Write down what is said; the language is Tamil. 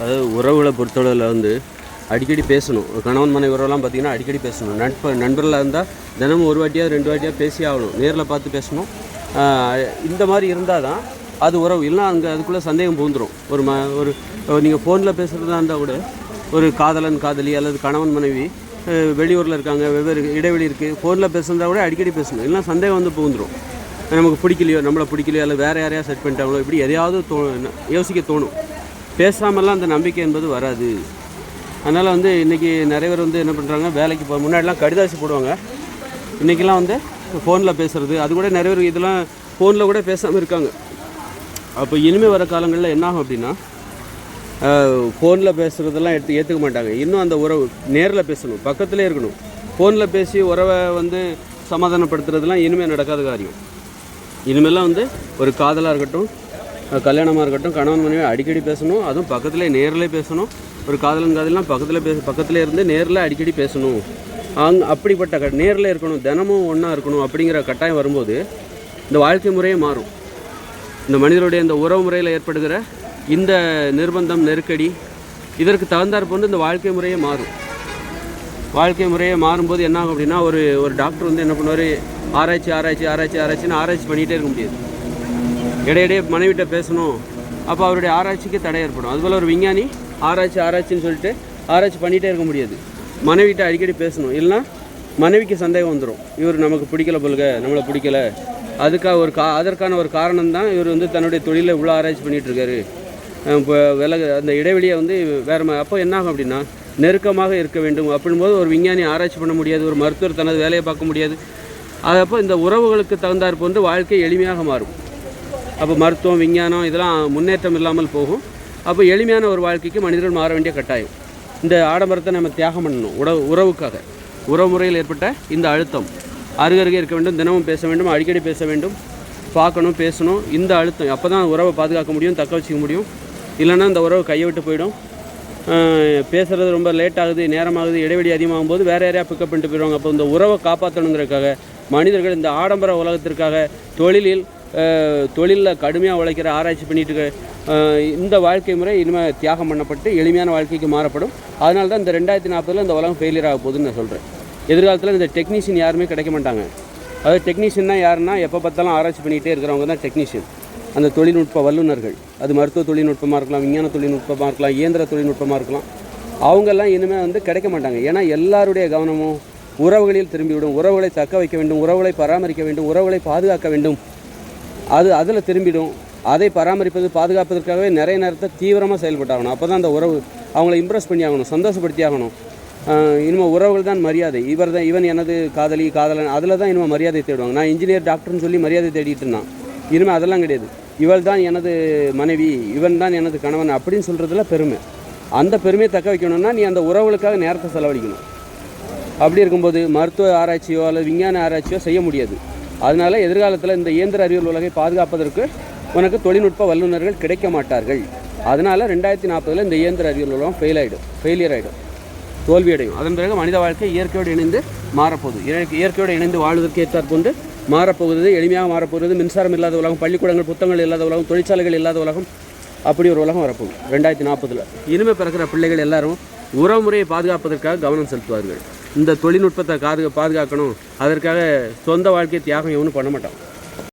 அதாவது உறவுகளை பொறுத்தளவில் வந்து அடிக்கடி பேசணும். கணவன் மனைவி உறவுலாம் பார்த்தீங்கன்னா அடிக்கடி பேசணும். நட்பு நண்பர்களாக இருந்தால் தினமும் ஒரு வாட்டியாக ரெண்டு வாட்டியாக பேசி ஆகணும். நேரில் பார்த்து பேசணும். இந்த மாதிரி இருந்தால் தான் அது உறவு. இல்லைனா அங்கே அதுக்குள்ளே சந்தேகம் பூந்துடும் ஒரு ம ஒரு நீங்கள் ஃபோனில் பேசுகிறதா இருந்தால் கூட ஒரு காதலன் காதலி அல்லது கணவன் மனைவி வெளியூரில் இருக்காங்க வெவ்வேறு இடைவெளி இருக்குது ஃபோனில் பேசுகிறதா கூட அடிக்கடி பேசணும். இல்லைனா சந்தேகம் வந்து பூந்துடும் நமக்கு பிடிக்கலையோ நம்மளை பிடிக்கலையோ அல்லது வேறு யாரையா செட் பண்ணிட்டாங்களோ இப்படி எதையாவது தோ யோசிக்க தோணும். பேசாமலாம் அந்த நம்பிக்கை என்பது வராது. அதனால் வந்து இன்றைக்கி நிறைய பேர் வந்து என்ன பண்ணுறாங்க வேலைக்கு போ முன்னாடிலாம் கடிதாசி போடுவாங்க. இன்றைக்கெல்லாம் வந்து ஃபோனில் பேசுகிறது அது கூட நிறைய பேர் இதெல்லாம் ஃபோனில் கூட பேசாமல் இருக்காங்க. அப்போ இனிமேல் வர காலங்களில் என்ன ஆகும் அப்படின்னா ஃபோனில் பேசுகிறதெல்லாம் எடுத்து ஏற்றுக்க மாட்டாங்க. இன்னும் அந்த உறவு நேரில் பேசணும் பக்கத்துலேயே இருக்கணும். ஃபோனில் பேசி உறவை வந்து சமாதானப்படுத்துறதுலாம் இனிமேல் நடக்காத காரியம். இனிமேலாம் வந்து ஒரு காதலாக இருக்கட்டும் கல்யாணமாக இருக்கட்டும் கணவன் மனைவி அடிக்கடி பேசணும் அதுவும் பக்கத்தில் நேரில் பேசணும். ஒரு காதலன் காதலாம் பக்கத்தில் பேச பக்கத்தில் இருந்து நேரில் அடிக்கடி பேசணும். அங் அப்படிப்பட்ட க நேரில் இருக்கணும் தினமும் ஒன்றா இருக்கணும் அப்படிங்கிற கட்டாயம் வரும்போது இந்த வாழ்க்கை முறையே மாறும். இந்த மனிதருடைய இந்த உறவு முறையில் ஏற்படுகிற இந்த நிர்பந்தம் நெருக்கடி இதற்கு தகுந்தாற் போன்று இந்த வாழ்க்கை முறையே மாறும். வாழ்க்கை முறையே மாறும்போது என்ன ஆகும் அப்படின்னா ஒரு ஒரு டாக்டர் வந்து என்ன பண்ணுவார்? ஆராய்ச்சி ஆராய்ச்சி ஆராய்ச்சி ஆராய்ச்சின்னு ஆராய்ச்சி பண்ணிகிட்டே இருக்க முடியாது. இடையிடையே மனைவிட்ட பேசணும். அப்போ அவருடைய ஆராய்ச்சிக்கு தடை ஏற்படும். அதுபோல் ஒரு விஞ்ஞானி ஆராய்ச்சி ஆராய்ச்சின்னு சொல்லிட்டு ஆராய்ச்சி பண்ணிகிட்டே இருக்க முடியாது. மனைவிட்ட அடிக்கடி பேசணும். இல்லைன்னா மனைவிக்கு சந்தேகம் வந்துடும் இவர் நமக்கு பிடிக்கல போலுக நம்மளை பிடிக்கல. அதுக்காக ஒரு கா அதற்கான ஒரு காரணம் தான் இவர் வந்து தன்னுடைய தொழிலை இவ்வளோ ஆராய்ச்சி பண்ணிகிட்டு இருக்காரு இப்போ விலகு அந்த இடைவெளியை வந்து வேறு மா- அப்போ என்ன ஆகும் அப்படின்னா நெருக்கமாக இருக்க வேண்டும் அப்படின்போது ஒரு விஞ்ஞானி ஆராய்ச்சி பண்ண முடியாது. ஒரு மருத்துவர் தனது வேலையை பார்க்க முடியாது. அதப்போ அப்போ இந்த உறவுகளுக்கு தகுந்தாற்போன்று வாழ்க்கை எளிமையாக மாறும். அப்போ மருத்துவம் விஞ்ஞானம் இதெல்லாம் முன்னேற்றம் இல்லாமல் போகும். அப்போ எளிமையான ஒரு வாழ்க்கைக்கு மனிதர்கள் மாற வேண்டிய கட்டாயம். இந்த ஆடம்பரத்தை நம்ம தியாகம் பண்ணணும். உறவு உறவுக்காக. உறவு முறையில் ஏற்பட்ட இந்த அழுத்தம். அருகருகே இருக்க வேண்டும் தினமும் பேச வேண்டும் அடிக்கடி பேச வேண்டும் பார்க்கணும் பேசணும். இந்த அழுத்தம். அப்போ தான் உறவை பாதுகாக்க முடியும் தக்க வச்சுக்க முடியும். இல்லைன்னா இந்த உறவு கையை விட்டு போயிடும். பேசுகிறது பேசுறது ரொம்ப லேட் ஆகுது நேரமாகுது இடைவெளி அதிகமாகும் போது வேறு யாரையா பிக்கப் பண்ணிட்டு போயிடுவாங்க. அப்போ இந்த உறவை காப்பாற்றணுங்கிறதுக்காக மனிதர்கள் இந்த ஆடம்பர உலகத்திற்காக தொழிலில் தொழிலில் கடுமையாக உழைக்கிற ஆராய்ச்சி பண்ணிட்டு இருக்க இந்த வாழ்க்கை முறை இனிமேல் தியாகம் பண்ணப்பட்டு எளிமையான வாழ்க்கைக்கு மாறப்படும். அதனால தான் இந்த ரெண்டாயிரத்தி நாற்பதில் இந்த உலகம் ஃபெயிலியர் ஆக போகுதுன்னு நான் சொல்கிறேன் எதிர்காலத்தில் இந்த டெக்னீஷியன் யாருமே கிடைக்க மாட்டாங்க. அதாவது டெக்னீஷியன்னா யாருன்னா எப்போ பார்த்தாலும் ஆராய்ச்சி பண்ணிகிட்டே இருக்கிறவங்க தான் டெக்னீஷியன் அந்த தொழில்நுட்ப வல்லுநர்கள். அது மருத்துவ தொழில்நுட்பமாக இருக்கலாம் விஞ்ஞான தொழில்நுட்பமாக இருக்கலாம் இயந்திர தொழில்நுட்பமாக இருக்கலாம். அவங்கெல்லாம் இனிமேல் வந்து கிடைக்க மாட்டாங்க. ஏன்னா எல்லாருடைய கவனமும் உறவுகளில் திரும்பிவிடும். உறவுகளை தக்க வைக்க வேண்டும் உறவுகளை பராமரிக்க வேண்டும் உறவுகளை பாதுகாக்க வேண்டும். அது அதில் திரும்பிடும். அதை பராமரிப்பது பாதுகாப்பதற்காகவே நிறைய நேரத்தை தீவிரமாக செயல்பட்டாகணும். அப்போ தான் அந்த உறவு அவங்கள இம்ப்ரெஸ் பண்ணி ஆகணும் சந்தோஷப்படுத்தி ஆகணும் இனிமேல் உறவுகள் தான் மரியாதை. இவர் தான் இவன் எனது காதலி காதலன் அதில் தான் இனிமேல் மரியாதை தேடுவாங்க. நான் இன்ஜினியர் டாக்டர்னு சொல்லி மரியாதை தேடிட்டு இருந்தான். இனிமேல் அதெல்லாம் கிடையாது. இவள் தான் எனது மனைவி இவன் தான் எனது கணவன் அப்படின்னு சொல்கிறதுல பெருமை. அந்த பெருமையை தக்க வைக்கணும்னா நீ அந்த உறவுகளுக்காக நேரத்தை செலவழிக்கணும். அப்படி இருக்கும்போது மருத்துவ ஆராய்ச்சியோ அல்லது விஞ்ஞான ஆராய்ச்சியோ செய்ய முடியாது. அதனால் எதிர்காலத்தில் இந்த இயந்திர அறிவியல் உலகை பாதுகாப்பதற்கு உனக்கு தொழில்நுட்ப வல்லுநர்கள் கிடைக்க மாட்டார்கள். அதனால் ரெண்டாயிரத்தி நாற்பதில் இந்த இயந்திர அறிவியல் உலகம் ஃபெயில் ஆகிடும் ஃபெயிலியர் ஆகிடும் தோல்வியடையும். அதன் பிறகு மனித வாழ்க்கை இயற்கையோடு இணைந்து மாறப்போகுது. இயற்கையோடு இணைந்து வாழ்வதற்கு ஏற்றாற் மாறப்போகுது. எளிமையாக மாறப்போகிறது மின்சாரம் இல்லாத உலகம் பள்ளிக்கூடங்கள் புத்தகங்கள் இல்லாத உலகம் தொழிற்சாலைகள் இல்லாத உலகம் அப்படி ஒரு உலகம் வரப்போகுது. ரெண்டாயிரத்தி நாற்பதில். இனிமேல் பிறக்கிற பிள்ளைகள் எல்லாரும் உறவுமுறையை பாதுகாப்பதற்காக கவனம் செலுத்துவார்கள். இந்த தொழில்நுட்பத்தை காது பாதுகாக்கணும். அதற்காக சொந்த வாழ்க்கை தியாகம் எவனும் பண்ண மாட்டான்.